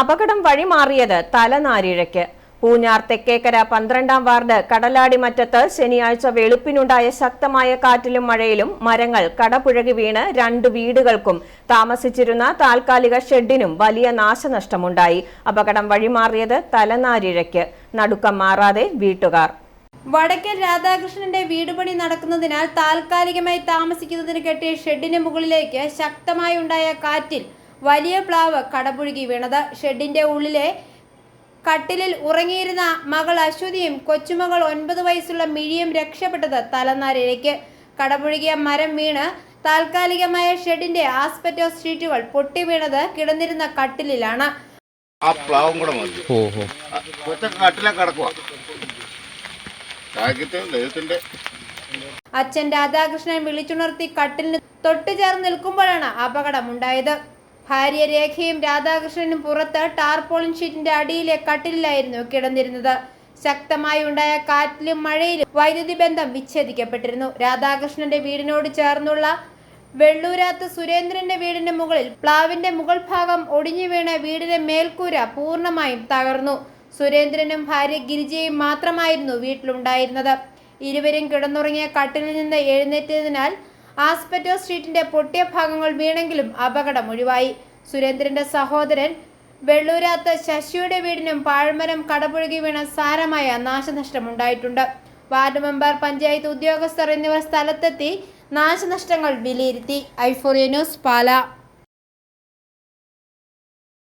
അപകടം വഴിമാറിയത് തലനാരിഴയ്ക്ക്. പൂഞ്ഞാർ തെക്കേക്കര പന്ത്രണ്ടാം വാർഡ് കടലാടിമറ്റത്ത് ശനിയാഴ്ച വെളുപ്പിനുണ്ടായ ശക്തമായ കാറ്റിലും മഴയിലും മരങ്ങൾ കടപുഴകി വീണ് രണ്ട് വീടുകൾക്കും താമസിച്ചിരുന്ന താൽക്കാലിക ഷെഡിനും വലിയ നാശനഷ്ടമുണ്ടായി. അപകടം വഴിമാറിയത് തലനാരിഴയ്ക്ക്. നടുക്കം മാറാതെ വീട്ടുകാർ. വടക്കൻ രാധാകൃഷ്ണന്റെ വീടുപണി നടക്കുന്നതിനാൽ താൽക്കാലികമായി താമസിക്കുന്നതിന് കെട്ടിയ ഷെഡിന് മുകളിലേക്ക് ശക്തമായി ഉണ്ടായ കാറ്റിൽ വലിയ പ്ലാവ് കടപുഴുകി വീണത്. ഷെഡിന്റെ ഉള്ളിലെ കട്ടിലിൽ ഉറങ്ങിയിരുന്ന മകൾ അശ്വതിയും കൊച്ചുമകൾ ഒൻപത് വയസ്സുള്ള മിഴിയും രക്ഷപ്പെട്ടത് തലനാരിഴയ്ക്ക്. കടപുഴുകിയ മരം വീണ് താൽക്കാലികമായ ഷെഡിന്റെ ആസ്പെറ്റോ ഷീറ്റുകൾ പൊട്ടി വീണത് കിടന്നിരുന്ന കട്ടിലിലാണ്. ആ പ്ലാവും കൂടെ മതി. കാട്ടിലെ കിടക്കുക അച്ഛൻ രാധാകൃഷ്ണൻ വിളിച്ചുണർത്തി കട്ടിലിന് തൊട്ടു ചേർന്ന് നിൽക്കുമ്പോഴാണ് അപകടമുണ്ടായത്. ഭാര്യ രേഖയും രാധാകൃഷ്ണനും പുറത്ത് ടാർപോളിൻ ഷീറ്റിന്റെ അടിയിലെ കട്ടിലായിരുന്നു കിടന്നിരുന്നത്. ശക്തമായി ഉണ്ടായ കാറ്റിലും മഴയിലും വൈദ്യുതി ബന്ധം വിച്ഛേദിക്കപ്പെട്ടിരുന്നു. രാധാകൃഷ്ണന്റെ വീടിനോട് ചേർന്നുള്ള വെള്ളൂരാത്ത് സുരേന്ദ്രന്റെ വീടിന്റെ മുകളിൽ പ്ലാവിന്റെ മുകൾ ഭാഗം ഒടിഞ്ഞു വീണ വീടിന്റെ മേൽക്കൂര പൂർണമായും തകർന്നു. സുരേന്ദ്രനും ഭാര്യ ഗിരിജയും മാത്രമായിരുന്നു വീട്ടിലുണ്ടായിരുന്നത്. ഇരുവരും കിടന്നുറങ്ങിയ കട്ടിലിൽ നിന്ന് എഴുന്നേറ്റതിനാൽ ആസ്പെറ്റോ സ്ട്രീറ്റിന്റെ പൊട്ടിയ ഭാഗങ്ങൾ വീണെങ്കിലും അപകടം ഒഴിവായി. സുരേന്ദ്രന്റെ സഹോദരൻ വെള്ളൂരാത്ത് ശശിയുടെ വീടിനും പാഴ്മരം കടപുഴകി വീണ സാരമായ നാശനഷ്ടമുണ്ടായിട്ടുണ്ട്. വാർഡ് മെമ്പർ പഞ്ചായത്ത് ഉദ്യോഗസ്ഥർ എന്നിവർ സ്ഥലത്തെത്തി നാശനഷ്ടങ്ങൾ വിലയിരുത്തി. ഐഫോറിയ ന്യൂസ് പാല.